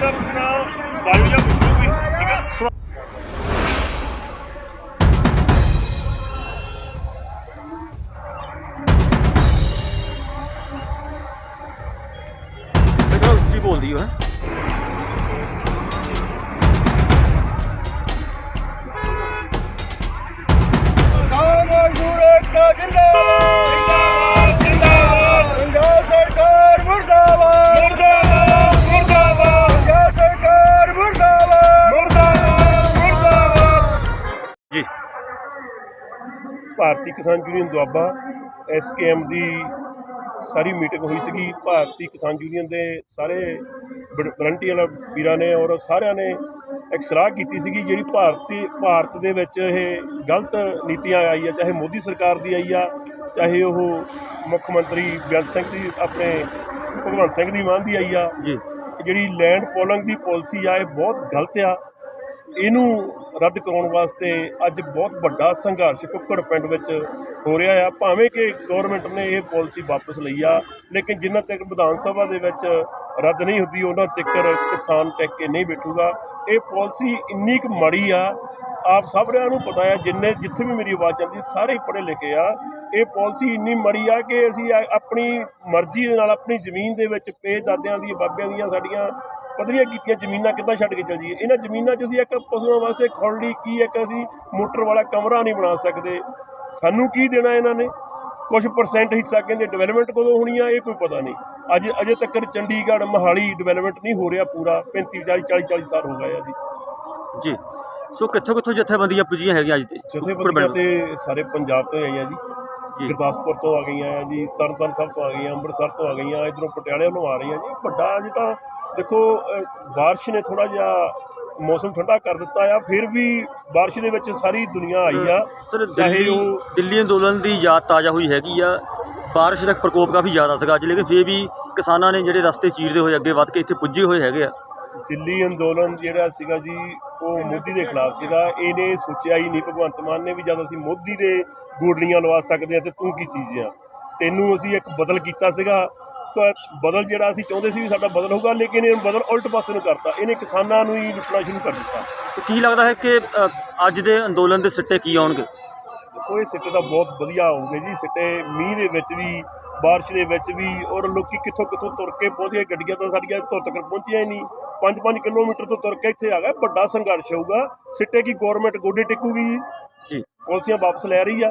ਦਾ ਪੁੱਛਣਾ ਬਾਇਓ ਜਾਂ ਪੁੱਛੋ ਵੀ ਠੀਕ ਹੈ ਬੋਲਦੀ ਹੈ। ਭਾਰਤੀ ਕਿਸਾਨ ਯੂਨੀਅਨ ਦੁਆਬਾ ਐਸਕੇਐਮ ਦੀ ਸਾਰੀ ਮੀਟਿੰਗ ਹੋਈ ਸੀਗੀ। ਭਾਰਤੀ ਕਿਸਾਨ ਯੂਨੀਅਨ ਦੇ ਸਾਰੇ ਵਲੰਟੀਅਰ ਵੀਰਾਂ ਨੇ ਔਰ ਸਾਰਿਆਂ ਨੇ ਇੱਕ ਸਲਾਹ ਕੀਤੀ ਸੀਗੀ ਜਿਹੜੀ ਭਾਰਤੀ ਭਾਰਤ ਦੇ ਵਿੱਚ ਇਹ ਗਲਤ ਨੀਤੀਆਂ ਆਈ ਆ ਚਾਹੇ ਮੋਦੀ ਸਰਕਾਰ ਦੀ ਆਈ ਆ ਚਾਹੇ ਉਹ ਮੁੱਖ ਮੰਤਰੀ ਬੇਅੰਤ ਸਿੰਘ ਦੀ ਆਪਣੇ ਭਗਵੰਤ ਸਿੰਘ ਦੀ ਮਾਨ ਦੀ ਆਈ ਆ। ਜੀ। ਜਿਹੜੀ ਲੈਂਡ ਪੋਲਿੰਗ ਦੀ ਪਾਲਿਸੀ ਆ ਇਹ ਬਹੁਤ ਗਲਤ ਆ। ਇਹਨੂੰ ਰੱਦ ਕਰਾਉਣ ਵਾਸਤੇ ਅੱਜ ਬਹੁਤ ਵੱਡਾ ਸੰਘਰਸ਼ ਕੁੱਕੜ ਪਿੰਡ ਵਿੱਚ ਹੋ ਰਿਹਾ ਆ। ਭਾਵੇਂ ਕਿ ਗਵਰਨਮੈਂਟ ਨੇ ਇਹ ਪਾਲਿਸੀ ਵਾਪਸ ਲਈ ਆ, ਲੇਕਿਨ ਜਿੰਨਾ ਤੱਕ ਵਿਧਾਨ ਸਭਾ ਦੇ ਵਿੱਚ ਰੱਦ ਨਹੀਂ ਹੁੰਦੀ, ਉਹਨਾਂ ਤੱਕ ਕਿਸਾਨ ਟਿਕ ਕੇ ਨਹੀਂ ਬੈਠੂਗਾ। ਇਹ ਪਾਲਿਸੀ ਇੰਨੀ ਕੁ ਮਾੜੀ ਆ ਆਪ ਸਾਰਿਆਂ ਨੂੰ ਪਤਾ ਆ ਜਿੰਨੇ ਜਿੱਥੇ ਵੀ ਮੇਰੀ ਆਵਾਜ਼ ਚੱਲਦੀ, ਸਾਰੇ ਹੀ ਪੜ੍ਹੇ ਲਿਖੇ ਆ। ਇਹ ਪਾਲਿਸੀ ਇੰਨੀ ਮਾੜੀ ਆ ਕਿ ਅਸੀਂ ਆਪਣੀ ਮਰਜ਼ੀ ਦੇ ਨਾਲ ਆਪਣੀ ਜ਼ਮੀਨ ਦੇ ਵਿੱਚ ਪੇ ਦਾਦਿਆਂ ਦੀ ਬਾਬਿਆਂ ਦੀਆਂ, ਸਾਡੀਆਂ ਪੱਧਰੀਆਂ ਕੀਤੀਆਂ ਜ਼ਮੀਨਾਂ ਕਿੱਦਾਂ ਛੱਡ ਕੇ ਚੱਲ ਜਾਈਏ ਇਹਨਾਂ ਜ਼ਮੀਨਾਂ 'ਚ ਅਸੀਂ ਇੱਕ ਪਸ਼ੂਆਂ ਵਾਸਤੇ ਖੁਰਲੀ ਕੀ ਇੱਕ ਅਸੀਂ ਮੋਟਰ ਵਾਲਾ ਕਮਰਾ ਨਹੀਂ ਬਣਾ ਸਕਦੇ। ਸਾਨੂੰ ਕੀ ਦੇਣਾ ਇਹਨਾਂ ਨੇ? ਕੁਝ ਪਰਸੈਂਟ ਹਿੱਸਾ ਕਹਿੰਦੇ ਡਿਵੈਲਪਮੈਂਟ ਕਦੋਂ ਹੋਣੀ ਆ, ਇਹ ਕੋਈ ਪਤਾ ਨਹੀਂ। ਅੱਜ, ਅਜੇ ਤੱਕ ਚੰਡੀਗੜ੍ਹ ਮਹਾਲੀ ਡਿਵੈਲਪਮੈਂਟ ਨਹੀਂ ਹੋ ਰਿਹਾ ਪੂਰਾ 35 40 40 40 ਸਾਲ ਹੋ ਗਏ ਆ ਜੀ। ਜੀ। ਸੋ ਕਿੱਥੋਂ ਕਿੱਥੋਂ ਜਥੇਬੰਦੀਆਂ ਪੁੱਜੀਆਂ ਹੈਗੀਆਂ ਅੱਜ ਜਥੇਬੰਦੀਆਂ ਤੇ ਸਾਰੇ ਪੰਜਾਬ ਤੋਂ ਆਈਆਂ ਜੀ। ਗੁਰਦਾਸਪੁਰ ਤੋਂ ਆ ਗਈਆਂ ਆ ਜੀ ਤਰਨਤਾਰਨ ਸਾਹਿਬ ਤੋਂ ਆ ਗਈਆਂ ਅੰਮ੍ਰਿਤਸਰ ਤੋਂ ਆ ਗਈਆਂ ਇਧਰੋਂ ਪਟਿਆਲੇ ਵੱਲੋਂ ਆ ਰਹੀਆਂ ਜੀ। ਵੱਡਾ ਅੱਜ ਤਾਂ ਦੇਖੋ ਬਾਰਿਸ਼ ਨੇ ਥੋੜਾ ਜਿਹਾ ਮੌਸਮ ਠੰਡਾ ਕਰ ਦਿੱਤਾ ਆ ਫਿਰ ਵੀ ਬਾਰਿਸ਼ ਦੇ ਵਿੱਚ ਸਾਰੀ ਦੁਨੀਆ ਆਈ ਆ। ਸਰ ਦਿੱਲੀ ਅੰਦੋਲਨ ਦੀ ਯਾਦ ਤਾਜ਼ਾ ਹੋਈ ਹੈਗੀ ਆ। ਬਾਰਿਸ਼ ਦਾ ਪ੍ਰਕੋਪ ਕਾਫੀ ਜ਼ਿਆਦਾ ਸੀਗਾ ਅੱਜ ਲੇਕਿਨ ਫਿਰ ਵੀ ਕਿਸਾਨਾਂ ਨੇ ਜਿਹੜੇ ਰਸਤੇ ਚੀਰਦੇ ਹੋਏ ਅੱਗੇ ਵੱਧ ਕੇ ਇੱਥੇ ਪੁੱਜੇ ਹੋਏ ਹੈਗੇ ਆ। ਦਿੱਲੀ ਅੰਦੋਲਨ ਜਿਹੜਾ ਸੀਗਾ ਜੀ ਉਹ ਮੋਦੀ ਦੇ ਖਿਲਾਫ ਸੀਗਾ। ਇਹਨੇ ਸੋਚਿਆ ਹੀ ਨਹੀਂ ਭਗਵੰਤ ਮਾਨ ਨੇ ਵੀ ਜਦ ਅਸੀਂ ਮੋਦੀ ਦੇ ਗੋਡਲੀਆਂ ਲਵਾ ਸਕਦੇ ਆ ਤੇ ਤੂੰ ਕੀ ਚੀਜ਼ ਆ? ਤੈਨੂੰ ਅਸੀਂ ਇੱਕ ਬਦਲ ਕੀਤਾ ਸੀਗਾ। ਤਾਂ ਬਦਲ ਜਿਹੜਾ ਅਸੀਂ ਚਾਹੁੰਦੇ ਸੀ ਵੀ ਸਾਡਾ ਬਦਲ ਹੋਊਗਾ ਲੇਕਿਨ ਇਹ ਬਦਲ ਉਲਟ ਪਾਸੇ ਨੂੰ ਕਰਤਾ। ਇਹਨੇ ਕਿਸਾਨਾਂ ਨੂੰ ਹੀ ਲੁੱਟਣਾ ਸ਼ੁਰੂ ਕਰ ਦਿੱਤਾ। ਕੀ ਲੱਗਦਾ ਹੈ ਕਿ ਅੱਜ ਦੇ ਅੰਦੋਲਨ ਦੇ ਸਿੱਟੇ ਕੀ ਆਉਣਗੇ? ਉਹ ਇਹ ਸਿੱਟੇ ਤਾਂ ਬਹੁਤ ਵਧੀਆ ਹੋਊਗੇ ਜੀ। ਸਿੱਟੇ ਮੀਂਹ ਦੇ ਵਿੱਚ ਵੀ ਬਾਰਿਸ਼ ਦੇ ਵਿੱਚ ਵੀ ਔਰ ਲੋਕੀ ਕਿੱਥੋਂ ਕਿੱਥੋਂ ਤੁਰ ਕੇ ਪਹੁੰਚੇ ਗੱਡੀਆਂ ਤਾਂ ਸਾਡੀਆਂ ਧੁੱਤ ਤੱਕ ਪਹੁੰਚੀਆਂ ਹੀ ਨਹੀਂ। 5-5 ਕਿਲੋਮੀਟਰ ਤੋਂ ਤੁਰ ਕੇ ਇੱਥੇ ਆ ਗਏ। ਵੱਡਾ ਸੰਘਰਸ਼ ਹੋਊਗਾ। ਸਿੱਟੇ ਕੀ ਗਵਰਨਮੈਂਟ ਗੋਡੇ ਟੇਕੂਗੀ ਜੀ। ਜੀ। ਪਾਲਿਸੀਆਂ ਵਾਪਸ ਲੈ ਰਹੀ ਆ।